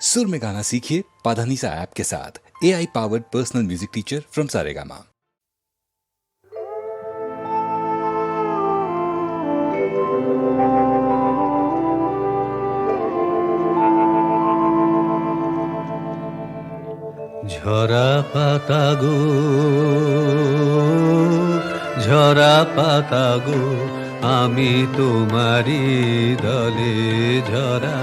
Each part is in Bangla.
सुर में गाना सीखिए पाधानीसा ऐप के साथ A I powered personal music teacher from Saregama ঝরা পাতা গো ঝরা পাতা গো আমি তোমারি দলে ঝরা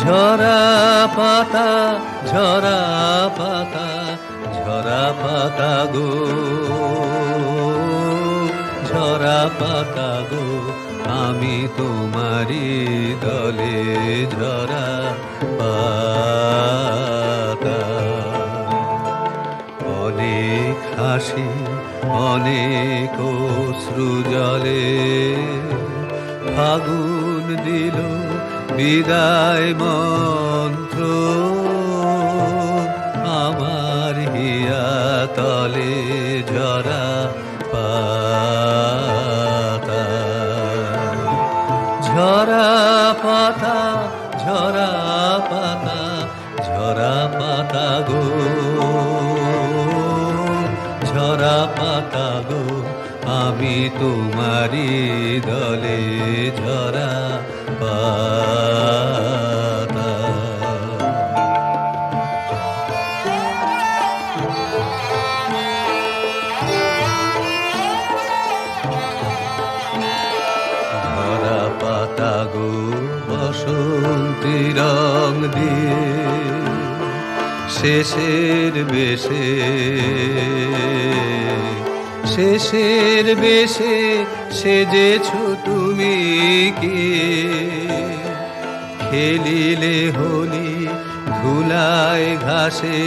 ঝরা পাতা ঝরা পাতা ঝরা পাতা গো। ঝরা পাতা গো, আমি তোমারি দলে ঝরা পাতা। অনেক হাসি, অনেক অশ্রু জলে ফাগুন দিল বিদায় মন্ত্র। আমার হিয়া তলে ঝরা পাতা। ঝরা পাতা ঝরা পাতা ঝরা পাতা গো। ঝরা পাতা গো। আমি তোমারি দলে ঝরা পাতা। পাতা গো বসন্তি রং দিয়ে শেষের বেশে শেষের বেশে সেজেছ তুমি কি? খেলিলে হোলি ধুলায় ঘাসে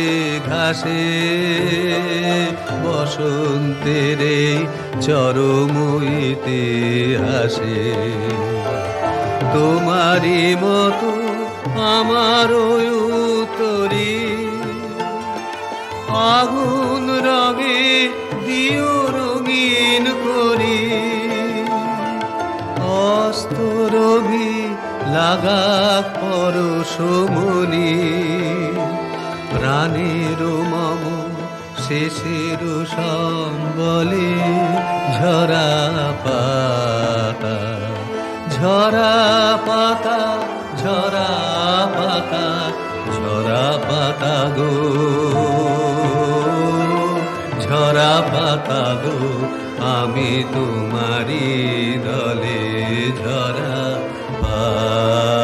ঘাসে, বসন্তের এই চরম ইতিহাসে তোমারই মতো আমার উতরি আগুন রঙে দিও রঙিন করি। অস্ত রবি লাগা পরশমণি প্রাণের মম শেষের সম্বলে ঝরা পাতা। ঝরা পাতা ঝরা পাতা ঝরা পাতা গো। ঝরা বাতালো আমি তোমারি দলে ঝরা পাতা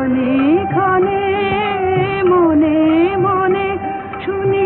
ক্ষণে ক্ষণে মনে মনে শুনি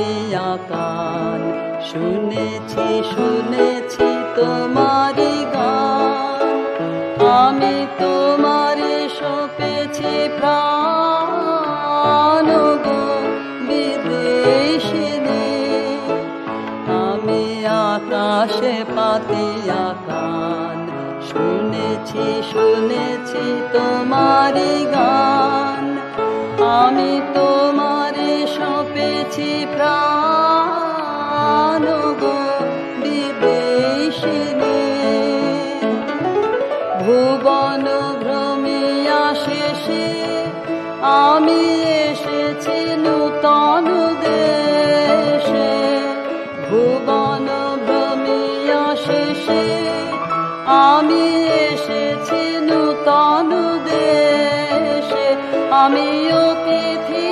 দিয়া শুনেছি শুনেছি তোমারি গান। আমি তোমারে সপেছি প্রাণ গো বিদেশিনী। আমি আকাশে পাতিয়া কান শুনেছি শুনেছি তোমারি গান। আমি তোমার তনু দেশে আমি অতিথি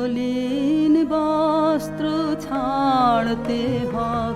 মলিন বস্ত্র ছাড়তে হবে